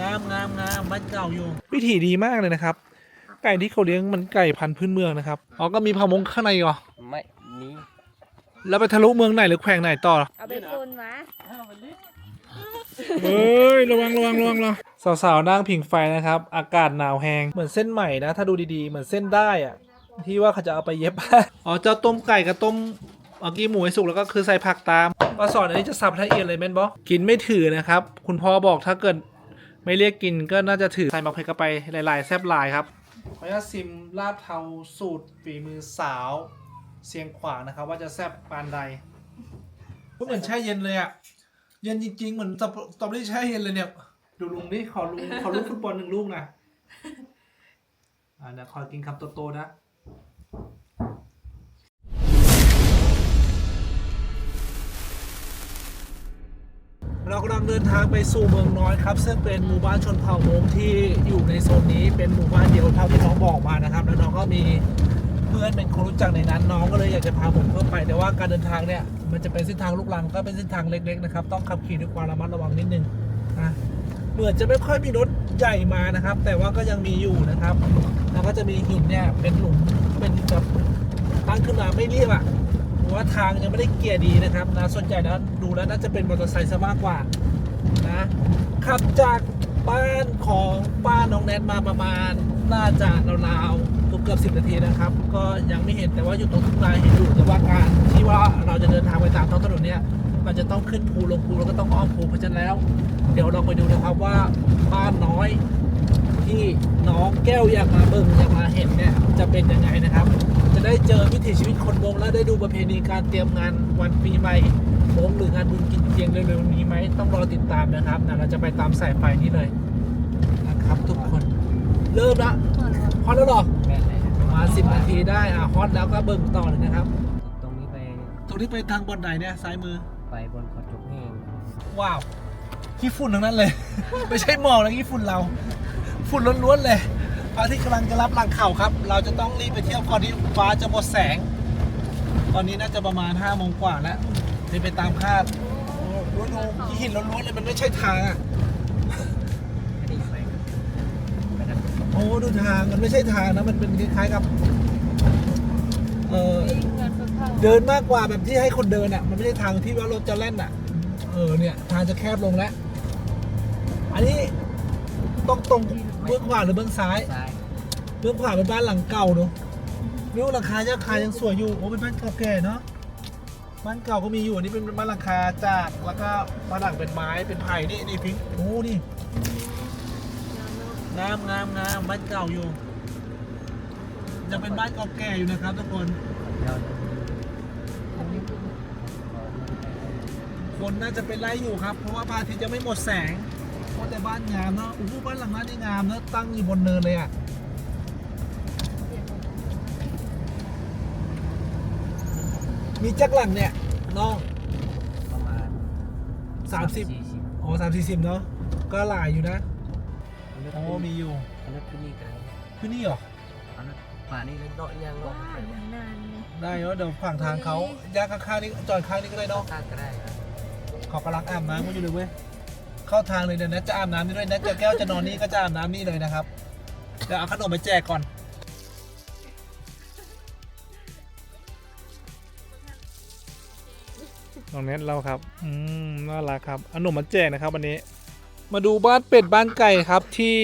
งามงามงามบ้านเก่าอยู่ วิธีดีมากเลยนะครับ ไก่ที่เขาเลี้ยงมันไก่พันธุ์พื้นเมืองนะครับ อ๋อ ก็มีพามงข้างในเหรอ ไม่มีแล้วไปทะลุเมืองไหนหรือแขวงไหนต่อ เอาไปตุนมาเฮ้ย ระวังระวังระวังระวังสาวๆนั่งผิงไฟนะครับ อากาศหนาวแหงเหมือนเส้นใหม่นะ ถ้าดูดีๆ เหมือนเส้นได้อะที่ว่าเขาจะเอาไปเย็บ อ๋อ เจ้าต้มไก่กับต้มเมื่อกี้หมูให้สุกแล้วก็คือใส่ผักตามก็สอนอันนี้จะสับละเอียดเลยแม่นบอกินไม่ถือนะครับ คุณพ่อบอกถ้าเกิด ไม่เรียกกินก็น่าจะถือใส่มะเขือเข้าไปหลายๆแซบหลายครับขออนุญาตซิมลาบเทาสูตรฝีมือสาวเสียงขวางนะครับ ว่าจะแซบปานใดก็เหมือนแช่เย็นเลยอะเย็นจริงๆ เหมือนตอสตรอเบอรี่แช่เย็นเลยเนี่ย ดูลุงนี่ขอลุงขอลูกฟุตบอลหนึ่งลูกนะอ่าเดี๋ยวขอกินคำโตๆนะ กำลังเดินทางไปสู่เมืองน้อยครับ ซึ่งเป็นหมู่บ้านชนเผ่ามงที่อยู่ในโซนนี้เป็นหมู่บ้านเดียวเท่าที่น้องบอกมานะครับ แล้วน้องก็มีเพื่อนเป็นคนรู้จักในนั้นน้องก็เลยอยากจะพาผมเข้าไป แต่ว่าการเดินทางเนี่ยมันจะเป็นเส้นทางลูกรังก็เป็นเส้นทางเล็กๆนะครับต้องขับขี่ด้วยความระมัดระวังนิดนึงนะเหมือนจะไม่ค่อยมีรถใหญ่มานะครับ แต่ว่าก็ยังมีอยู่นะครับ แล้วก็จะมีหินเนี่ยเป็นหลุมเป็นแบบตั้งขึ้นมาไม่เรียบอะเพราะว่าทางยังไม่ได้เกียร์ดีนะครับนะส่วนใหญ่แล้ว แล้วน่าจะเป็นมอเตอร์ไซค์ซะมากกว่านะขับจากบ้านของป้าน้องแนทมาประมาณน่าจะราวๆเกือบเกือบสิบนาทีนะครับ ก็ยังไม่เห็นแต่ว่าอยู่ตรงทุ่งนาเห็นอยู่แต่ว่าการที่ว่าเราจะเดินทางไปตามท้องถนนเนี่ยมันจะต้องขึ้นภูลงภูแล้วก็ต้องอ้อมภูเพราะฉะนั้นแล้ว เดี๋ยวเราไปดูนะครับว่าบ้านน้อยที่น้องแก้วอยากมาเบิ่งอยากมาเห็นเนี่ยจะเป็นยังไงนะครับ จะได้เจอวิถีชีวิตคนวงและได้ดูประเพณีการเตรียมงานวันปีใหม่ วงหรืองานบุญกินเจียงเร็วๆนี้ไหมต้องรอติดตามนะครับนะเราจะไปตามสายไฟนี้เลยนะครับทุกคน เริ่มละฮอตแล้วเหรอแม่เลยประมาณ10นาทีได้อะฮอตแล้วก็เบิ่งต่อเลยนะครับ ตรงนี้ไปตรงนี้ไปทางบนไหนเนี่ยซ้ายมือไปบนขอจุกแห้งว้าวขี้ฝุ่นทั้งนั้นเลย ไม่ใช่หมอกนะขี้ฝุ่นเรา ฝุ่นล้วนๆเลยพระอาทิตย์กำลังจะรับหลังเข่าครับ เราจะต้องรีบไปเที่ยวก่อนที่ฟ้าจะหมดแสง ตอนนี้น่าจะประมาณ5้าโมงกว่าแล้ว รีบไปตามคาดโอ้โหดูขี้หินล้วนๆเลยมันไม่ใช่ทางอะไม่ได้ไปไปทางโอ้ดูทางมันไม่ใช่ทางนะมันเป็นคล้ายๆกับเออเงินฝึกเข้าเดินมากกว่าแบบที่ให้คนเดินอะ มันไม่ใช่ทางที่ว่ารถจะแล่นอะ เออเนี่ย ทางจะแคบลงแล้ว อันนี้ต้องตรงเบื้องขวาหรือเบื้องซ้ายซ้ายเบื้องขวาเป็นบ้านหลังเก่าเนอะนิ้วหลังคายังคายังสวยอยู่โอ้เป็นบ้านเก่าแก่เนาะ บ้านเก่าก็มีอยู่นนี้เป็นบ้านหลังคาจากแล้วก็บ้านหลังเป็นไม้เป็นไผ่นี่นี่พิงโอ้นี่งามงามงามบ้านเก่าอยู่ยังเป็นบ้านเก่าแก่อยู่นะครับทุกคน คนน่าจะเป็นไรอยู่ครับ เพราะว่าพระอาทิตย์ยังไม่หมดแสงเพราะแต่บ้านงามเนาะโอ้บ้านหลังนั้นนี่งามเนาะตั้งอยู่บนเนินเลยอะ มีจักรหลังเนี่ยน้องประมาณสามสิบสี่สิบอ๋อสามสี่สิบเนาะก็หลายอยู่นะอันนั้นอ๋อมีอยู่อันนั้นคือนี่กันคือนี่เหรออันนั้นป่านี่เล็กน้อยยังว่าอย่างนานเลยได้เนาะเดี๋ยวฝั่งทางเขาย่างข้างๆนี่จอดข้างนี้ก็ได้เนาะข้างก็ได้นะเขากำลังอาบน้ำกันอยู่เลยเว้ยเข้าทางเลยเดี๋ยวนะจะอาบน้ำนี่ด้วยนะเจอแก้วจะนอนนี่ก็จะอาบน้ำนี่เลยนะครับเดี๋ยวเอาขนมไปแจกก่อน น้องเน็ตเราครับ อืมน่ารักครับอาหนุ่มมาแจกนะครับวันนี้ มาดูบ้านเป็ดบ้านไก่ครับที่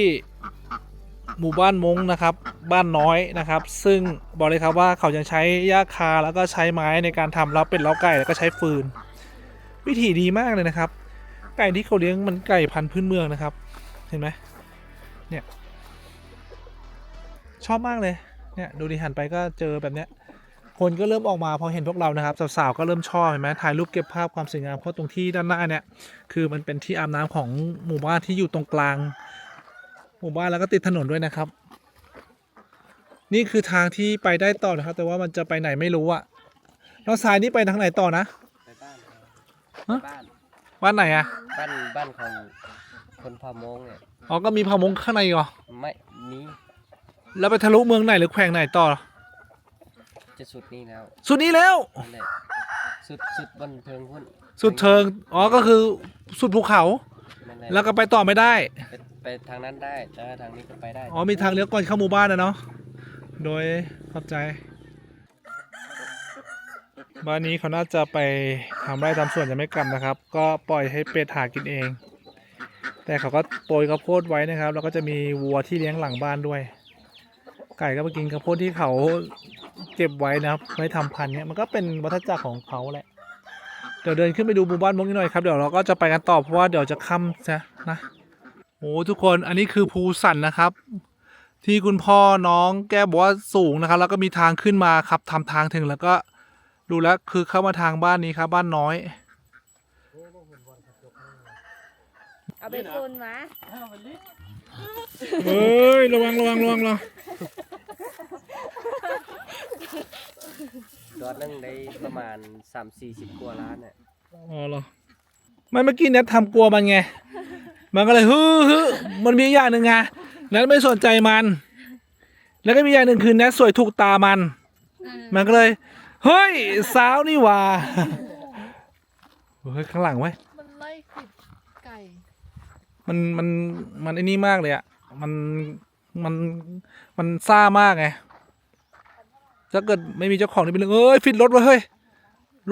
หมู่บ้านมงนะครับ บ้านน้อยนะครับ ซึ่งบอกเลยครับว่าเขายังใช้หญ้าคาแล้วก็ใช้ไม้ในการทำเล้าเป็ดเล้าไก่แล้วก็ใช้ฟืน วิธีดีมากเลยนะครับ ไก่ที่เขาเลี้ยงมันไก่พันธุ์พื้นเมืองนะครับ เห็นไหมเนี่ย ชอบมากเลย เนี่ย ดูดิหันไปก็เจอแบบเนี้ย คนก็เริ่มออกมาพอเห็นพวกเรานะครับสาวๆก็เริ่มชอบเห็นไหมถ่ายรูปเก็บภาพความสวยงามเพราะตรงที่ด้านหน้าเนี่ยคือมันเป็นที่อาบน้ำของหมู่บ้านที่อยู่ตรงกลาง หมู่บ้านแล้วก็ติดถนนด้วยนะครับ นี่คือทางที่ไปได้ต่อนะครับ แต่ว่ามันจะไปไหนไม่รู้อะแล้วซ้ายนี่ไปทางไหนต่อนะไปบ้านฮะบ้านบ้านไหนอะบ้านบ้านของคนพามงเนี่ยอ๋อก็มีพามงข้างในเหรอไม่มีแล้วไปทะลุเมืองไหนหรือแขวงไหนต่อ จะสุดนี่แล้วสุดนี้แล้วนั่นแหละสุดสุดบนเทิงพุ่นสุดเทิงอ๋อก็คือสุดภูเขา นั่นแหละแล้วก็ไปต่อไม่ได้ไปไปทางนั้นได้แต่ว่าทางนี้ก็ไปได้อ๋อมีทางเลี้ยวก่อนเข้าหมู่บ้านนะเนาะโดยขอบใจ บ้านนี้เขาน่าจะไปทำไร่ทำสวนยังไม่กลับนะครับ ก็ปล่อยให้เป็ดหากินเอง แต่เขาก็โปรยข้าวโพดไว้นะครับ แล้วก็จะมีวัวที่เลี้ยงหลังบ้านด้วย ไก่ก็ไปกินข้าวโพดที่เขา เก็บไว้นะครับไว้ทำพันธุ์เนี่ยมันก็เป็นวัฏจักรของเขาแหละเดี๋ยวเดินขึ้นไปดูหมู่บ้านมงนิดหน่อยครับเดี๋ยวเราก็จะไปกันต่อเพราะว่าเดี๋ยวจะค่ำซะนะโอ้ทุกคนอันนี้คือภูสันนะครับ ที่คุณพ่อน้องแกบอกว่าสูงนะครับ แล้วก็มีทางขึ้นมาครับทำทางถึงแล้วก็ดูแล้วคือเข้ามาทางบ้านนี้ครับบ้านน้อยเอาไปซุนวะ เฮ้ยระวังระวังระวังระวังตัวนึงได้ประมาณ3 4 0กว่าล้านเนี่ยอ๋อเหรอไม่เมื่อกี้เน็ตทำกลัวมันไง มันก็เลยฮึ่ฮึ่มันมีอย่างหนึ่งไงเน็ตไม่สนใจมัน แล้วก็มีอย่างหนึ่งคือเน็ตสวยถูกตามัน มันก็เลยเฮ้ยสาวนี่หว่าเฮ้ยข้างหลังไว้ยมันไล่ขวิดไก่ มันมันมันไอ้นี่มากเลยอะมันมันมันซ่ามากไงถ้าเกิดไม่มีเจ้าของนี่เป็นเรื่องเอ้ยฟิตรถว้เฮ้ย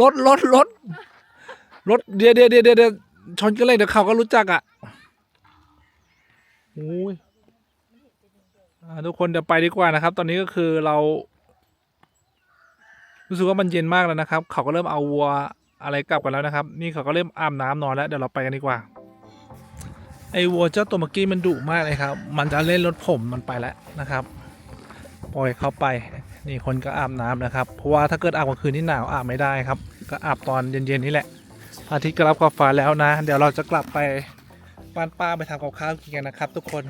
รถรถรถรถเดี๋ยวเดี๋ยวเดี๋ยวเดี๋ยวชนกันเลยเดี๋ยวเขาก็รู้จักอะโอ้ยอ่าทุกคนเดี๋ยวไปดีกว่านะครับ ตอนนี้ก็คือเรา รู้สึกว่ามันเย็นมากแล้วนะครับ เขาก็เริ่มเอาวัวอะไรกลับกันแล้วนะครับ นี่เขาก็เริ่มอาบน้ำนอนแล้วเดี๋ยวเราไปกันดีกว่า ไอ้วัวเจ้าตัวเมื่อกี้มันดุมากเลยครับ มันจะเล่นรถผมมันไปแล้วนะครับ ปล่อยเขาไปนี่คนก็อาบน้ำนะครับ เพราะว่าถ้าเกิดอาบกลางคืนนี่หนาวอาบไม่ได้ครับ ก็อาบตอนเย็นๆนี่แหละอาทิตย์ก็รับขอบฟ้าแล้วนะ เดี๋ยวเราจะกลับไปบ้านป้าไปทำกับข้าวกินกันนะครับ ทุกคน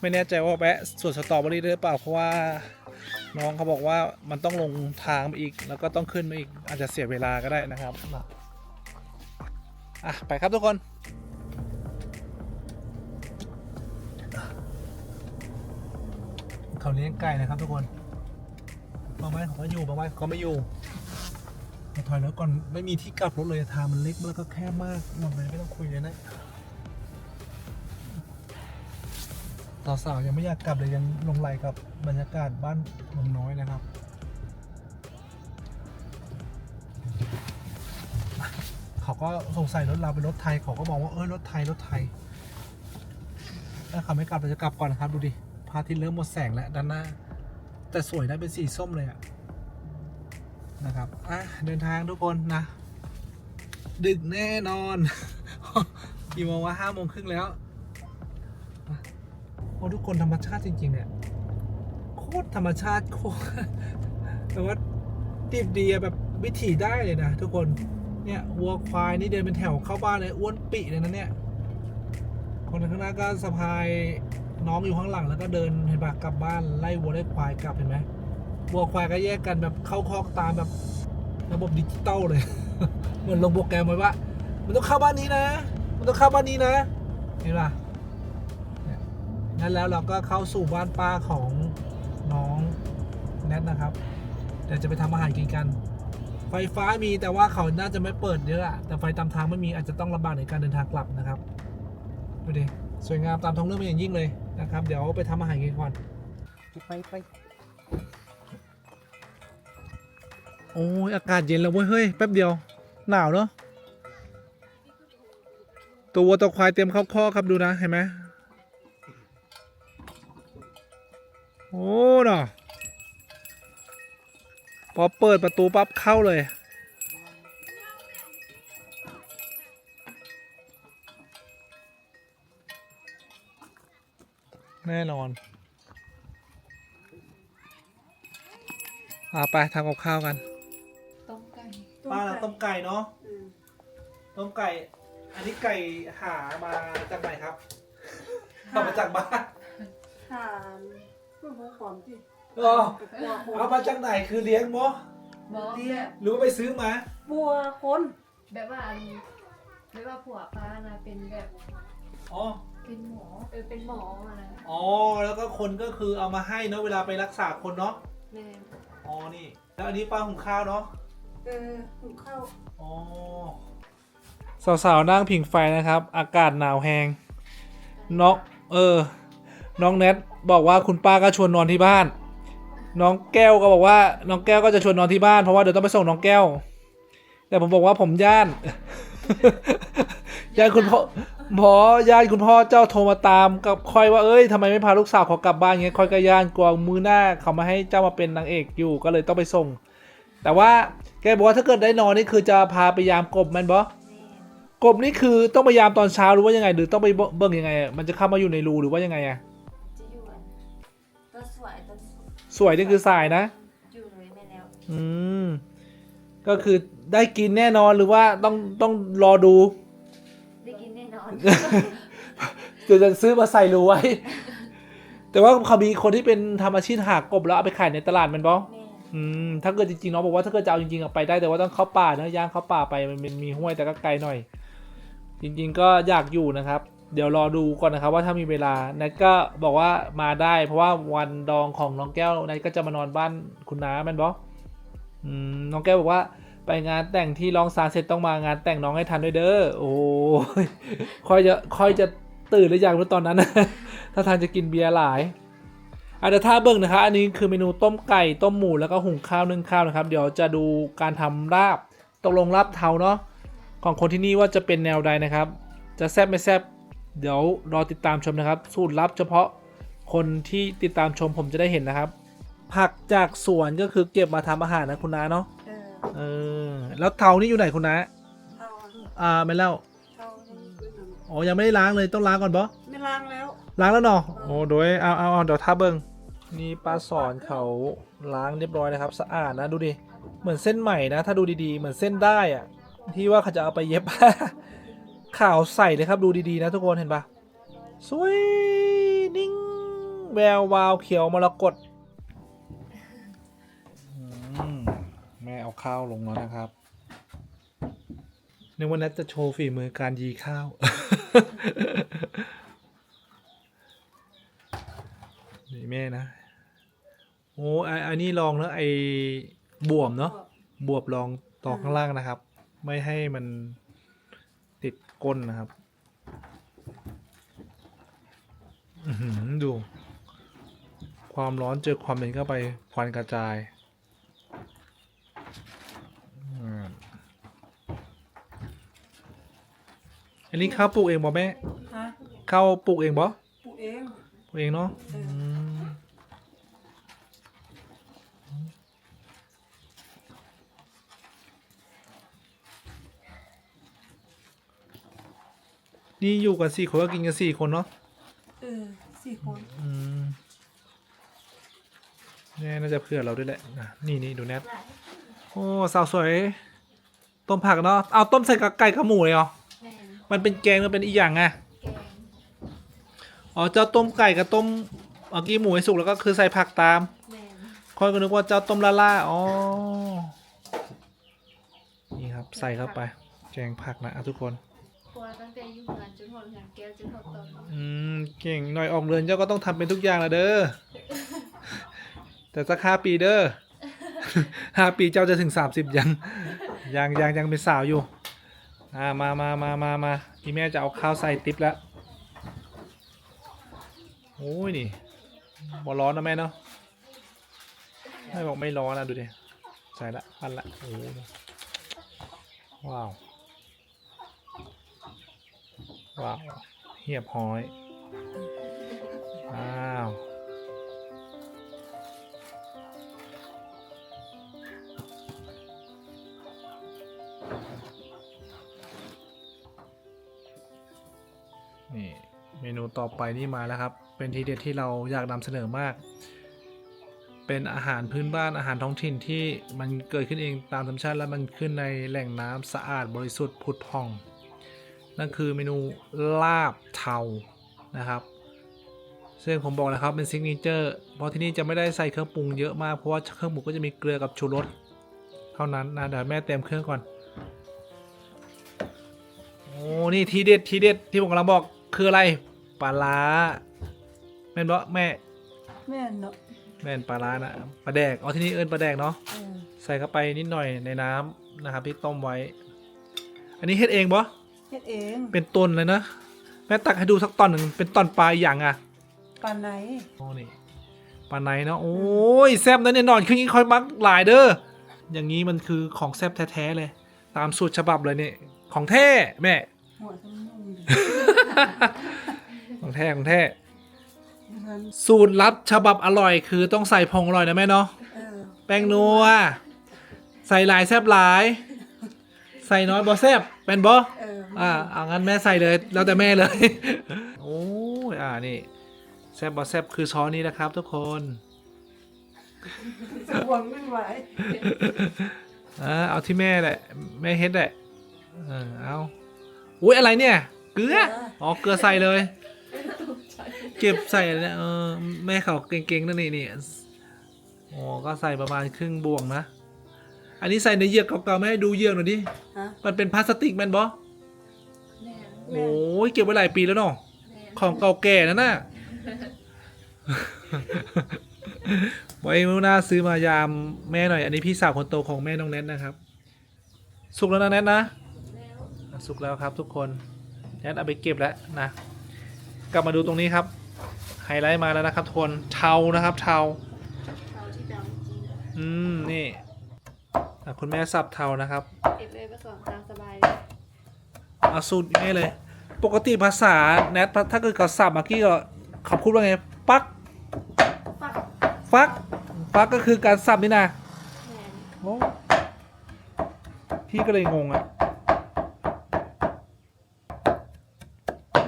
ไม่แน่ใจว่าแวะสวนสตรอเบอรี่ด้หรือเปล่าเพราะว่าน้องเขาบอกว่ามันต้องลงทางไปอีก แล้วก็ต้องขึ้นมาอีกอาจจะเสียเวลาก็ได้นะครับอะไปครับทุกคน เขาเลี้ยงไก่นะครับทุกคนบางวันเขาก็อยู่บางวันเขาก็ไม่อยู่มาถอยแล้วก่อนไม่มีที่กลับรถเลยทางมันเล็กแล้วก็แคบมากหมดเลยไม่ต้องคุยเลยนะสาวๆยังไม่อยากกลับเลยยังลงไหลกับบรรยากาศบ้านเมืองน้อยนะครับเขาก็สงสัยรถเราเป็นรถไทยเขาก็บอกว่าเออรถไทยรถไทยถ้าเขาไม่กลับเราจะกลับก่อนนะครับดูดิ ระอาทิตย์เริ่มหมดแสงแล้วด้านหน้า แต่สวยนะเป็นสีส้มเลยอะนะครับอะเดินทางทุกคนนะ ดึกแน่นอนกี่โมงวะห้าโมงครึ่งแล้วโอ้ทุกคนธรรมชาติจริง ๆ เนี่ย โคตรธรรมชาติโคตรแต่ว่าดิบดีแบบวิถีได้เลยนะทุกคนเนี่ยวัวควายนี่เดินเป็นแถวเข้าบ้านเลยอ้วนปิเลยนะเนี่ยคนข้างหน้าก็สะพาย น้องอยู่ข้างหลังแล้วก็เดินเห็นปะกลับบ้านไล่วัวไล่ควายกลับเห็นไหมวัวควายก็แยกกันแบบเข้าคอกตามแบบระบบดิจิตอลเลย เหมือนลงโปรแกรมไว้ว่า มันต้องเข้าบ้านนี้นะ มันต้องเข้าบ้านนี้นะเห็นปะนี่ยงั้นแล้วเราก็เข้าสู่บ้านป้าของน้องแนทนะครับเดี๋ยวจะไปทำอาหารกินกัน ไฟฟ้ามีแต่ว่าเขาน่าจะไม่เปิดเยอะอะแต่ไฟตามทางไม่มีอาจจะต้องลำบากในการเดินทางกลับนะครับดูดิสวยงามตามท้องเรื่องเป็นอย่างยิ่งเลย นะครับ เดี๋ยวไปทำอาหารกินก่อนไปไปโอ้ยอากาศเย็นแล้วเว้ยเฮ้ยแป๊บเดียว หนาวเนาะตัววัวตัวควายเตรียมเข้าข้อกครับดูนะเห็นไหมโอ้เนาะพอเปิดประตูปั๊บเข้าเลย แน่นอนอ่าไปทำกับข้าวกันต้มไก่ป้าเราต้มไก่เนาะต้มไก่ อันนี้ไก่หามาจากไหนครับเอามาจากบ้านถามก็มาขอมที่เออเอามาจากไหนคือเลี้ยงมั้บอกเดียหรือว่าไปซื้อมาบัวคนแบบว่าอันแบบว่าผัวป้านะเป็นแบบอ๋อ เป็นหมอเออเป็นหมอมานะอ๋อ แล้วก็คนก็คือเอามาให้เนาะเวลาไปรักษาคนเนาะ แม่อ๋อ นี่ แล้วอันนี้ป้าหุงข้าวเนาะ เออหุงข้าวอ๋อ สาวๆนั่งผิงไฟนะครับ อากาศหนาวแหงน้องเออ น้องแนทบอกว่าคุณป้าก็ชวนนอนที่บ้าน น้องแก้วก็บอกว่า น้องแก้วก็จะชวนนอนที่บ้านเพราะว่าเดี๋ยวต้องไปส่งน้องแก้ว แต่ผมบอกว่าผมย่าน ย่านคุณพ่อ พอย่านคุณพ่อเจ้าโทรมาตามกับคอยว่าเอ้ยทำไมไม่พาลูกสาวเขากลับบ้านเงี้ยคอยก็ย่านกลัวมือหน้าเขามาให้เจ้ามาเป็นนางเอกอยู่ก็เลยต้องไปส่ง แต่ว่าแกบอกว่าถ้าเกิดได้นอนนี่คือจะพาไปยามกบแมันบอกบนี่คือต้องพยายามตอนเช้าหรือว่ายังไง หรือต้องไปเบิ่งยังไง มันจะเข้ามาอยู่ในรูหรือว่ายังไงอะจะอยู่อันตัวสวยตัวสวยนี่คือสายนะ อยู่เลยไม่แล้วอืมก็คือได้กินแน่นอนหรือว่าต้องต้องรอดู เดี๋ยวจะซื้อมาใส่รูไว้ แต่ว่าเขามีคนที่เป็นทำอาชีพหากบแล้วเอาไปขายในตลาดแมันบอแม่อืมถ้าเกิดจริงๆน้องบอกว่าถ้าเกิดจะเอาจริงๆอะไปได้แต่ว่าต้องเข้าป่านะย่างเข้าป่าไปมันมันมีห้วยแต่ก็ไกลหน่อย จริง ๆ ก็อยากอยู่นะครับ เดี๋ยวรอดูก่อนนะครับว่าถ้ามีเวลานัทก็บอกว่ามาได้ เพราะว่าวันดองของน้องแก้วนัทก็จะมานอนบ้านคุณน้าแมันบออืมน้องแก้วบอกว่า ไปงานแต่งที่ร้องซานเสร็จต้องมางานแต่งน้องให้ทันด้วยเด้อโอ้ยค่อยจะค่อยจะตื่นหรือยังตอนนั้น ถ้าทานจะกินเบียร์หลายอาจจะถ้าเบิ่งนะครับอันนี้คือเมนูต้มไก่ต้มหมูแล้วก็หุงข้าวนึ่งข้าวนะครับ เดี๋ยวจะดูการทำลาบตกลงลาบเทาเนาะของคนที่นี่ว่าจะเป็นแนวใดนะครับ จะแซบไม่แซบเดี๋ยวรอติดตามชมนะครับ สูตรลับเฉพาะคนที่ติดตามชมผมจะได้เห็นนะครับ ผักจากสวนก็คือเก็บมาทำอาหารนะคุณน้าเนาะ เออเออ แล้วเทานี่อยู่ไหนคุณน้าเอาอ่าไม่เล่าเอานี่อ๋อยังไม่ได้ล้างเลยต้องล้างก่อนปะไม่ล้างแล้วล้างแล้วเนาะโอ้โดยเอาเอาเอาเดี๋ยวท่าเบิงนี่ปลาสอนเขาล้างเรียบร้อยนะครับ สะอาดนะดูดิเหมือนเส้นใหม่นะ ถ้าดูดีๆ เหมือนเส้นได้อะที่ว่าเขาจะเอาไปเย็บขาวใสเลยครับดูดีๆนะทุกคนเห็นปะสวยนิ่งแวววาวเขียวมรกต เอาข้าวลงแล้วนะครับนึกว่านัทจะโชว์ฝีมือการยีข้าว นี่แม่นะ โอ้ไออันนี้ลองแล้วไอบวมเนาะบวบลองตอกข้างล่างนะครับ ไม่ให้มันติดก้นนะครับดู ความร้อนเจอความเย็นเข้าไปควันกระจายอืม อันนี้ข้าวปลูกเองบ่แม่ฮะข้าวปลูกเองบ่ปลูกเองปลูกเองเนาะอืมนี่อยู่กันสี่คนก็กินกันสี่คนเนาะเออสี่คนอืมแน่น่าจะเผื่อเราด้วยแหละอะนี่นี่ดูแนทโอ้สาวสวย ต้มผักเนาะเอาต้มใส่กับไก่กับหมูเลยเหรอแม่มันเป็นแกงมันเป็นอีกอย่างไงแกงอ๋อเจ้าต้มไก่กับต้มเมื่อกี้หมูให้สุกแล้วก็คือใส่ผักตามแม่ค่อยก็นึกว่าเจ้าต้มละล่าอ๋อนี่ครับใส่เข้าไป แกงผักนะอะทุกคนครัวตั้งแต่อยู่งานจนหมดงานแก้วจนหมดตอนอืมเก่งหน่อยออกเรือนเจ้าก็ต้องทำเป็นทุกอย่างละเด้อ แต่สักห้าปีเด้อ ห้าปีเจ้าจะถึงสามสิบยัง ยังยังยังเป็นสาวอยู่ อ่ามามามามามาพี่แม่จะเอาข้าวใส่ติ๊บแล้วโอ้ยนี่บอร้อนนะแม่เนาะแม่บอกไม่ร้อนนะดูดิใส่ละพันละโอ้ยว้าวว้าวเหียบห้อยว้าว นี่เมนูต่อไปนี่มาแล้วครับ เป็นทีเด็ดที่เราอยากนำเสนอมาก เป็นอาหารพื้นบ้านอาหารท้องถิ่นที่มันเกิดขึ้นเองตามธรรมชาติและมันขึ้นในแหล่งน้ำสะอาดบริสุทธิ์ผุดผ่อง นั่นคือเมนูลาบเทานะครับซึ่งผมบอกแล้วครับเป็นซิกเนเจอร์เพราะที่นี่จะไม่ได้ใส่เครื่องปรุงเยอะมากเพราะว่าเครื่องปรุงก็จะมีเกลือกับชูรสเท่านั้นนะเดี๋ยวแม่เต็มเครื่องก่อนโอ้นี่ทีเด็ดทีเด็ดที่ผมกำลังบอก คืออะไรปลาร้าแม่นบ่แม่แม่นเนาะแม่นปลาร้านะปลาแดกเอาที่นี่เอิญปลาแดกเนาะเออใส่เข้าไปนิดหน่อยในน้ำนะครับที่ต้มไว้ อันนี้เฮ็ดเองบ่เฮ็ดเองเป็นต้นเลยนะไปม่ตักให้ดูสักตอนหนึ่งเป็นตอนปลาอย่างอะ ปานไหนโอ้นี่ปลาไหนเนาะโอ้ยแซ่บนะเนี่ยนอนขึ้นนี้ค่อยมักหลายเด้ออย่างนี้มันคือของแซ่บแท้ๆเลย ตามสูตรฉบับเลยเนี่ยของแท้แม่ หัวทั้งนุ่มดิ ของแท้ของแท้ฉันสูตรลับฉบับอร่อย คือต้องใส่ผงอร่อยนะแม่เนาะเออแป้งนัว ใส่หลายแซบหลาย ใส่น้อยบอแซบเป็นบอเอออ่าเอางั้นแม่ใส่เลยแล้วแต่แม่เลย โอ้ยอ่านี่แซบบอแซบคือช้อนนี้นะครับ ทุกคนจะหวังไม่ไหวอ่าเอาที่แม่แหละ แม่เฮ็ดแหละเออเอาอุ้ยอะไรเนี่ย เกลืออ๋อเกลือใส่เลย เก็บใส่เนี่ยเออแม่เขาเก่งๆนั่นนี่นี่อ๋อก็ใส่ประมาณครึ่งบวงนะ อันนี้ใส่ในเหยือกเก่าๆไม่ให้ดูเหยือกหน่อยดิฮะ มันเป็นพลาสติกแมันบอแม่โอ้ยเก็บไว้หลายปีแล้วเนาะแม่ของเก่าแก่นั่นน่ะ ไว้มื่อหน้าซื้อมายามแม่หน่อย อันนี้พี่สาวคนโตของแม่น้องแนทนะครับ สุกแล้วนะแนทนะ แล้วอะสุกแล้วครับทุกคน แนทเอาไปเก็บแล้วนะ กลับมาดูตรงนี้ครับ ไฮไลท์มาแล้วนะครับทุกคนเทานะครับเทาเขาที่ดำจริงอืมนี่อะคุณแม่สับเทานะครับเก็บเลยผสมตามสบายเลยเอาสูตรง่ายเลย ปกติภาษาแนทถ้าเกิดเขาสับเมื่อกี้ก็เขาพูดว่าไงปักปักฟักฟักก็คือการสับนี่นะแม่โอ้พี่ก็เลยงงอะ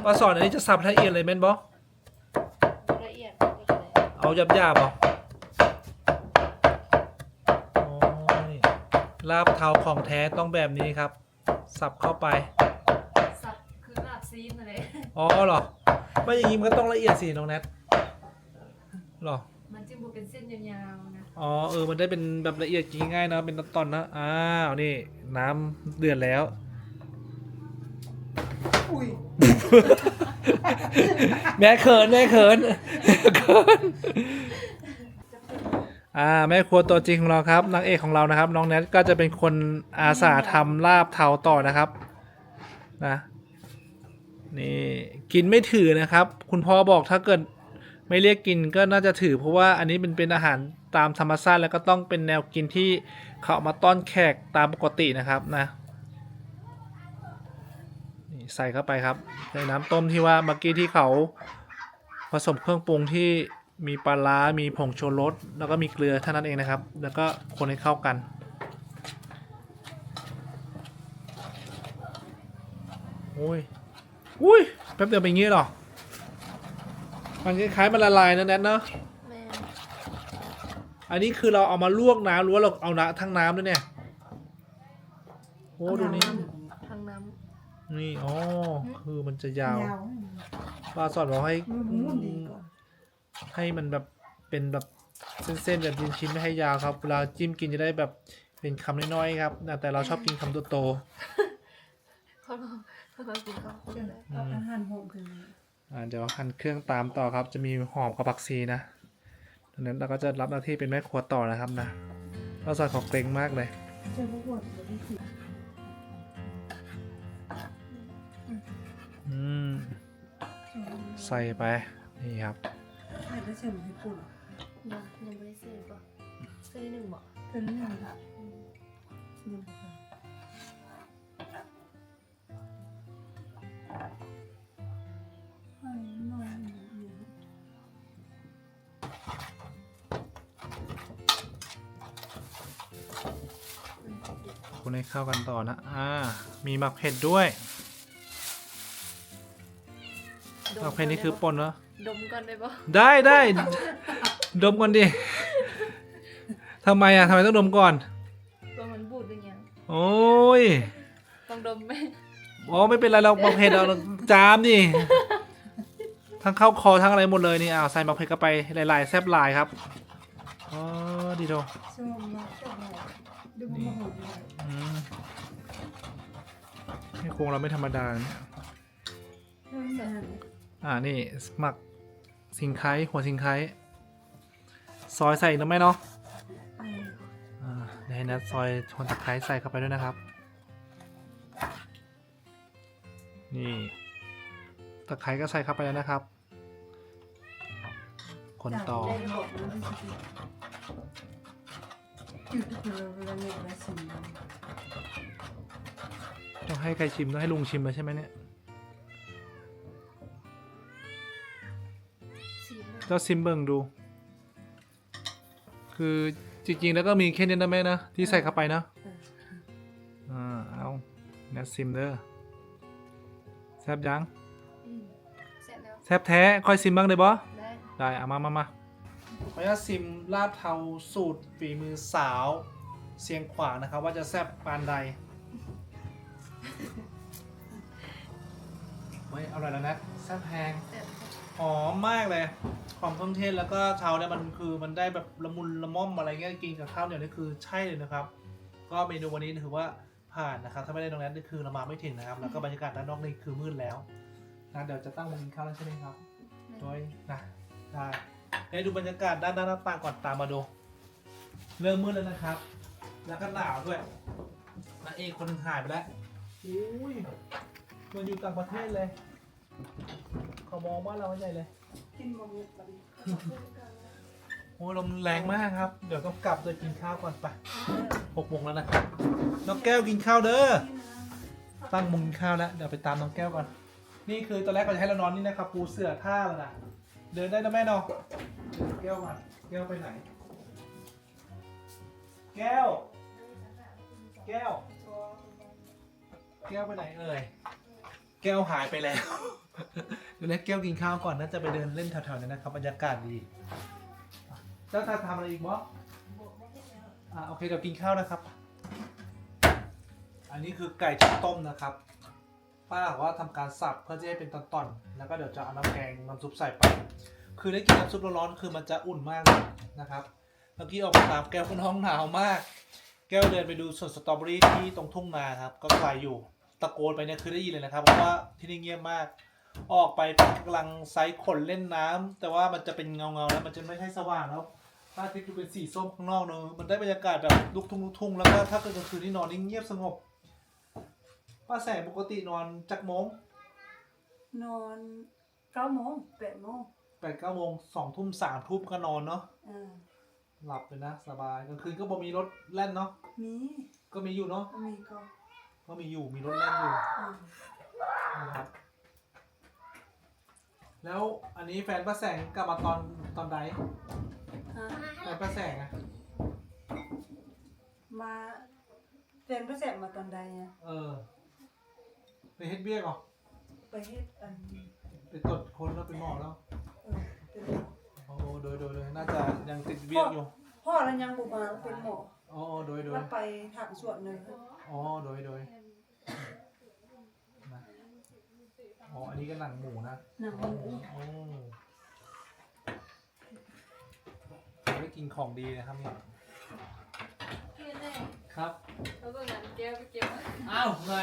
มาสอนอันนี้จะสับละเอียดเลยแม่นบอละเอียดละเอียดเอาหยาบหยาบๆเหรอโอ้ยลาบเทาของแท้ต้องแบบนี้ครับ สับเข้าไป สับคือลาบซีนอะไรอ๋อเหรอไม่อย่างนี้มันก็ต้องละเอียดสิน้องแนทเหรอมันจึงบุเป็นเส้นยาวๆนะอ๋อเออมันได้เป็นแบบละเอียดกินง่ายๆนะเป็นตอนๆนะอ้าวนี่ น้ำเดือดแล้วอุ้ย แม่เขินแม่เขินเขินอ่าแม่ครัวตัวจริงของเราครับนางเอกของเรานะครับ น้องแนทก็จะเป็นคนอาสาทำลาบเทาต่อนะครับนะนี่กินไม่ถือนะครับ คุณพ่อบอกถ้าเกิดไม่เรียกกินก็น่าจะถือ เพราะว่าอันนี้เป็นเป็นอาหารตามธรรมชาติแล้วก็ต้องเป็นแนวกินที่เขาเอามาต้อนแขกตามปกตินะครับนะนี่ ใส่เข้าไปครับ ในน้ำต้มที่ว่าเมื่อกี้ที่เขาผสมเครื่องปรุงที่มีปลาร้ามีผงชูรสแล้วก็มีเกลือเท่านั้นเองนะครับ แล้วก็คนให้เข้ากันโอ้ยอุ้ยแป๊บเดียวเป็นอย่างงี้เหรอ มันคล้ายๆมันละลายนะแนทเนอะแม่อันนี้คือเราเอามาลวกน้ำหรือว่าเราเอาน้ำทั้งน้ำด้วยเนี่ยโอ้ดูนี่ทาง น้นี่อ๋อคือมันจะยาวยาวปลาสอนบอกให้มันมุ่นดีก่อนให้มันแบบเป็นแบบเส้นๆแบบชิ้นๆไม่ให้ยาวครับเวลาจิ้มกินจะได้แบบเป็นคำน้อยๆครับแต่เราชอบกินคำโตำเขาลองเขาลองกินข้าวโพดเลยเอาอาหารหอมขึ้นมาๆอ่าเดี๋ยวหั่นเครื่องตามต่อครับ จะมีหอมกับผักชีนะดังนั้นเราก็จะรับหน้าที่เป็นแม่ครัวต่อนะครับนะปลาสอนของเกรงมากเลย อืม ใส่ไป นี่ครับ ใส่แล้วเชิญให้ปุ่นยังยังไม่ได้ซื้อป่ะซื้อหนึ่งบอกเป็นเรื่องละยังให้หน่อยเนี่ยคนให้เข้ากันต่อนะ อ่า มีหมักเผ็ดด้วย หมักเผ็ดนี่คือป่นเหรอดมก่อนได้ป่ะได้ได้ดมก่อนดิทำไมอะทำไมต้องดมก่อนว่ามันบูดหรือยังโอ้ยต้องดมไหมอ๋อไม่เป็นไรเราหมักเผ็ดเอาจามนี่ทั้งเข้าคอทั้งอะไรหมดเลยนี่อ้าวใส่หมักเผ็ดเข้าไปหลายๆแซ่บหลายครับอ๋อดีโดชอบมากชอบมากดูมันหอมเลยอืมให้โครงเราไม่ธรรมดานะเนี่ยเรื่ องงานอ่า นี่หมักสิงไคร้หัวสิงไคร้ซอยใส่อีกนะแม่เนาะไปอ่าเดี๋ยวให้นัดซอยหัวตะไคร้ใส่เข้าไปด้วยนะครับ นี่ตะไคร้ก็ใส่เข้าไปแล้วนะครับ คนต่อได้บอกนะที่สิจุดเวลาเวลาเนี่ยละสิต้องให้ใครชิมต้องให้ลุงชิมเลยใช่ไหมเนี่ย เจ้าซิมเบิงดู คือจริงๆแล้วก็มีแค่นี้นะแม่นะที่ใส่เข้าไปนะเอออ่าเอาแนวซิมเด้อแซบยังอืมเสร็จแล้วแซบแท้ค่อยซิมบ้างได้บ่ได้ได้เอามามามาขออนุญาตซิมลาบเทาสูตรฝีมือสาว เสียงขวางนะครับ ว่าจะแซบปานใดเฮ้ยอร่อยแล้วนะแซบแพงเสร็จ หอมมากเลยความเครื่องเทศแล้วก็เทาเนี่ยมันคือมันได้แบบละมุนละม่อมอะไรเงี้ยกินกับข้าวเหนียวนี่คือใช่เลยนะครับ ก็เมนูวันนี้ถือว่าผ่านนะครับถ้าไม่ได้ตรงนั้นนี่คือเรามาไม่ถึงนะครับ แล้วก็บรรยากาศด้านนอกนี่คือมืดแล้วนะเดี๋ยวจะตั้งวงกินข้าวแล้วใช่ไหมครับโดยนะได้ได้ดูบรรยากาศด้านหน้าต่างก่อนตามมาดู เริ่มมืดแล้วนะครับ แล้วก็หนาวด้วยนางเอกคนหนึ่งหายไปแล้วอุ้ยมันอยู่ต่างประเทศเลย เขามองบ้านเราใหญ่เลย กินบะหมี่บัดนี้โอ้ยลมแรงมากครับ เดี๋ยวต้องกลับเลยกินข้าวก่อนไปหกโมงแล้วนะครับน้องแก้วกินข้าวเด้อ ตั้งมุงกินข้าวแล้ว เดี๋ยวไปตามน้องแก้วก่อน นี่คือตอนแรกเราจะให้เรานอนนี่นะครับ ปูเสื่อท่าแล้วนะ เดินได้นะแม่เนาะแก้วมาแก้วไปไหน แก้ว แก้ว แก้วไปไหนเอ่ย แก้วหายไปแล้ว ดี๋ยวเล็กแก้วกินข้าวก่อนน่าจะไปเดินเล่นแถวๆนี้นะครับบรรยากาศดีเจ้าทาทำอะไรอีกบอสอ่าโอเคเดี๋ยวกินข้าวนะครับ อันนี้คือไก่ที่ต้มนะครับป้าบอกว่าทำการสับเพื่อที่ให้เป็นตอนๆแล้วก็เดี๋ยวจะเอาน้ำแกงน้ำซุปใส่ไป คือได้กินน้ำซุปร้อนๆคือมันจะอุ่นมากนะครับเมื่อกี้ออกมาตามแก้วคุณห้องหนาวมาก แก้วเดินไปดูสวนสตรอเบอรี่ที่ตรงทุ่งนาครับ ก็ไกลอยู่ตะโกนไปเนี่ยคือได้ยินเลยนะครับเพราะว่าที่นี่เงียบมาก ออกไปกำลังไซส์ขนเล่นน้ำแต่ว่ามันจะเป็นเงาเงาๆแล้วมันจะไม่ใช่สว่างแล้วพระอาทิตย์ดูเป็นสีส้มข้างนอกเนอะมันได้บรรยากาศแบบลุกทุ่งลุกทุ่งแล้วก็ถ้าเกิดกลางคืนนี่นอนนี่เงียบสงบป้าแสงปกตินอนจักโมงนอนเก้าโมงแปดโมงแปดเก้าโมงสองทุ่มสามทุ่มก็นอนเนาะอ่าหลับเลยนะสบายกลางคืนก็บ่มีรถแล่นเนาะมีก็มีอยู่เนาะก็มีก็ก็มีอยู่มีรถแล่นอยู่อ่านะครับ แล้วอันนี้แฟนป้าแสงกลับมาตอนตอนใดฮะแฟนป้าแสงอะมาเป็นพระแสบมาตอนใดอะเออ ไปเฮ็ดเบี้ยกเหรอไปเฮ็ดอันไปตรวจคนแล้วเป็นหมอแล้ว เออเป็นหมอโอ้โดยโดยโดยน่าจะยังติดเบี้ยกอยู่ พ่อแล้วยังบุกมาเป็นหมออ๋อโดยโดยแล้วไปถักส่วนหนึ่งอ๋อโดยโดยนะ อ๋อ อันนี้ก็หนังหมูนะหนังหมูโอ้ได้กินของดีนะครับเนี่ยพี่แน่ครับ แล้วก็งั้นแก้วไปเก็บไว้อ้าวไหน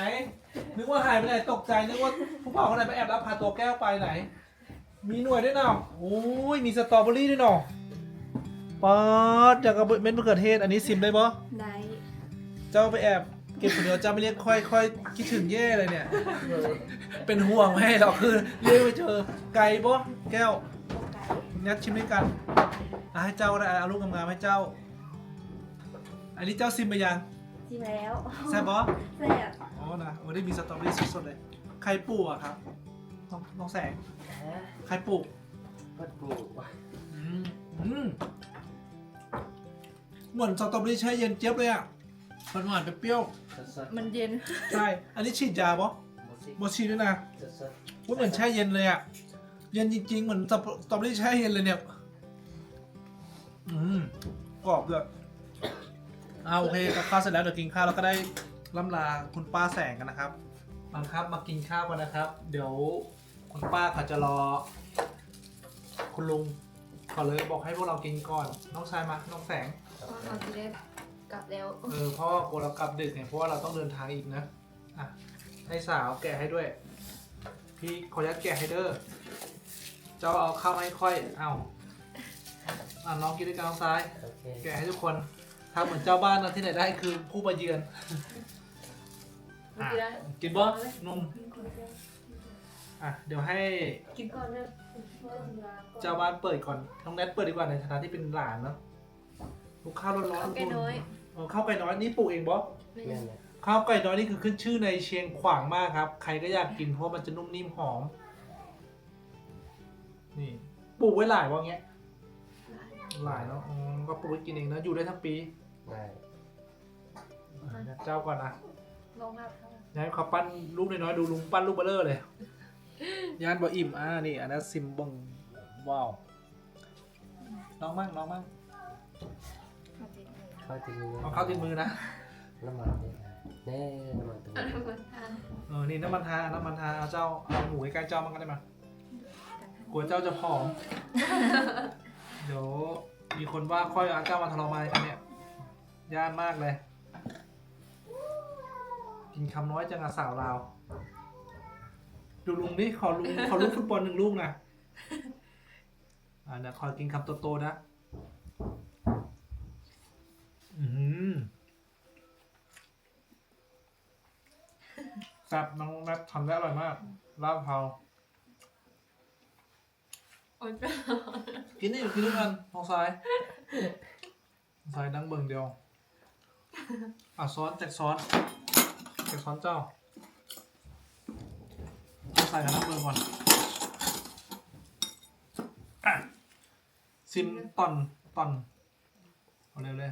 นึกว่าหายไปไหนตกใจนึกว่าผู้บ่าวคนไหนไปแอบรับพาตัวแก้วไปไหน มีหน่วยด้วยเนาะโอ้ยมีสตรอเบอรี่ด้วยเนาะป๊อดจากกระเม็ดมะเขือเทศ อันนี้ซิมได้ปะได้ เจ้าไปแอบ เก็บคนเดียวเจ้าไม่เรียกค่อยค่อยคิดถึงแย่เลยเนี่ย เป็นห่วงไม่ให้หรอกคือเรียกไปเจอไก่ปะแก้วงัดชิมด้วยกันอะให้เจ้าได้เอาลูกงามๆให้เจ้า อันนี้เจ้าซิมไปยังจริงแล้วแซ่บปะแซ่บอ๋อนะวันนี้มีสตรอเบอรี่สดๆเลย ใครปลูกอะครับน้องน้องแสงใครปลูกก็ปลูกไว้อืมอืมเหมือนสตรอเบอรี่แช่เย็นเจี๊ยบเลยอะ หวานหวานๆเปรี้ยวสดมันเย็นๆใช่ อันนี้ฉีดยาปะๆหมดสิบอฉีดด้วยนะสดว่าเหมือนแช่เย็นเลยอะเย็นจริงๆ เหมือนสตรอเบอรี่แช่เย็นเลยเนี่ย อืมกรอบด้วยอ่าโอเคกับข้าวเสร็จแล้วเดี๋ยวกินข้าวแล้วก็ได้ล่ำลาคุณป้าแสงกันนะครับมาครับมากินข้าวกันนะครับ เดี๋ยวคุณป้าเขาจะรอ คุณลุงเขาเลยบอกให้พวกเรากินก่อน น้องชายมา น้องแสง เพราะเราจะได้กลับแล้ว เออเพราะว่ากลัวเรากลับดึกเนี่ยเพราะว่าเราต้องเดินทางอีกนะอะให้สาวแกะให้ด้วย พี่ขออนุญาตแกะให้เด้อเจ้าเอาข้าวมาให้ค่อยเอาอะน้องกินด้วยกันน้องซ้าย โอเคแกะให้ทุกคนทำเหมือนเจ้าบ้านนะที่ไหนได้คือผู้มาเยือนเมื่อกี้ได้ กินบ่นุ่มอะเดี๋ยวให้กินก่อนนะเพราะว่าถึงเวลาก่อนเจ้าบ้านเปิดก่อนน้องแนทเปิดดีกว่าในฐานะที่เป็นหลานเนาะลูกข้าวร้อนๆข้าวไก่น้อยเออข้าวไก่น้อยนี่ปลูกเองบอสไม่แม่ใช่นเนี่ยข้าวไก่น้อยนี่คือขึ้นชื่อในเชียงขวางมากครับ ใครก็อยากกินเพราะมันจะนุ่มนิ่มหอม นี่ปลูกไว้หลายวะเงี้ย หลายเนาะอืมก็ปลูกไว้กินเองนะอยู่ได้ทั้งปีได้อะเจ้าก่อนนะลองภาพเขายายเขาปั้นลูกน้อยๆดูลุงปั้นลูกเบลเลอร์เลย ยานบออิ่มอ่านี่ อันนั้นซิมบงว้าวน้องมั่งน้องมั่ง เข้าจริงเอาเข้าติดมือนะ น้ำมันเนี่ยแน่น้ำมันตรงนี้เออ นี่น้ำมันทา น้ำมันทา เอาเจ้า เอาหมูใกล้ๆเจ้ามันก็ได้มากลัวเจ้าจะผอม เดี๋ยวมีคนว่าค่อยเอาเจ้ามาทรมานกันเนี่ย ยากมากเลย กินคำน้อยจังอะสาวลาว ดูลุงดิขอลุงขอลูกฟุตบอลหนึ่งลูกนะ อ่าเดี๋ยวขอกินคำโตๆนะ แซ่บน้องแมททำได้อร่อยมากลาบเผาโอ๊ยกินนี่กินด้วยกันทองซ้ายทองซ้ายนั่งเบิ่งเดียว อะซ้อนแจกซ้อนแจกซ้อนเจ้าทองซ้ายกับนั่งเบิ่งก่อนอะซิมตอนตอนเอาเร็วเลย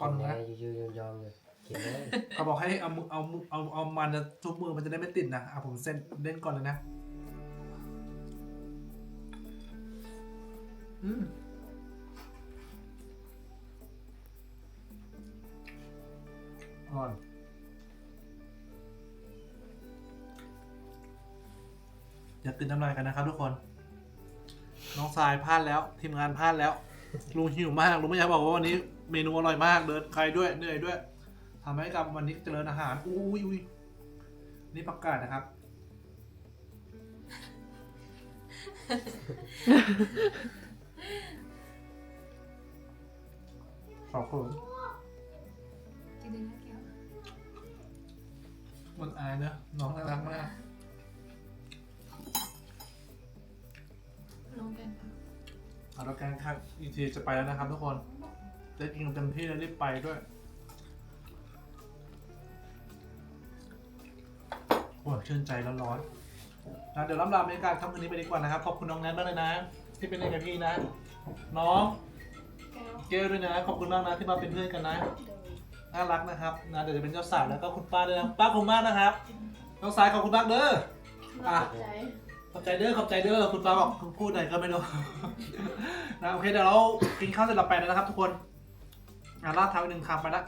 ตอนแน่นะ ยืดๆยองๆเลย กินเลยเขาบอกให้เอามือเอามือเอาเอามันนะทุบมือมันจะได้ไม่ติดนะอะผมเส้นเล่นก่อนเลยนะอืมอร่อยอย่าตื่นน้ำลายกันนะครับทุกคน น้องทรายพลาดแล้ว ทีมงานพลาดแล้วลุงหิวมากลุงไม่อยากบอกว่าวันนี้เมนูอร่อยมากเดินใครด้วยเหนื่อยด้วย ทำให้กับวันนี้เจริญอาหารอุ้ยอุ้ยนี่ประกาศนะครับ ขอบคุณกินได้นะแก้วมันอายเนอะน้องน่ารักมากลองกันค่ะเอาแล้วกันครับอีกทีจะไปแล้วนะครับทุกคน ได้กินเต็มที่แล้วรีบไปด้วย โอ้ยชื่นใจร้อนๆนะเดี๋ยวล่ำลาบรรยากาศค่ำคืนนี้ไปดีกว่านะครับ ขอบคุณน้องแนทมากเลยนะ ที่เป็นเองกับพี่นะ น้องเกลด้วยนะ ขอบคุณมากนะที่มาเป็นเพื่อนกันนะ น่ารักนะครับนะเดี๋ยวจะเป็นเจ้าสาวแล้วก็คุณป้าด้วยนะป้าขอบคุณมากนะครับน้องสายขอบคุณมากเด้ออะขอบใจเด้อขอบใจเด้อคุณป้าบอกพูดไหนก็ไม่รู้นะโอเคเดี๋ยวเรากินข้าวเสร็จเราไปแล้วนะครับ ทุกคนอะลาดเท้าอีกหนึ่งคำไปละ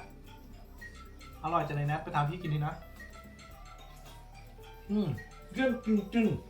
อร่อยจังเลยนะไปทำพี่กินดีนะ 음, 찐, 찐, 찐.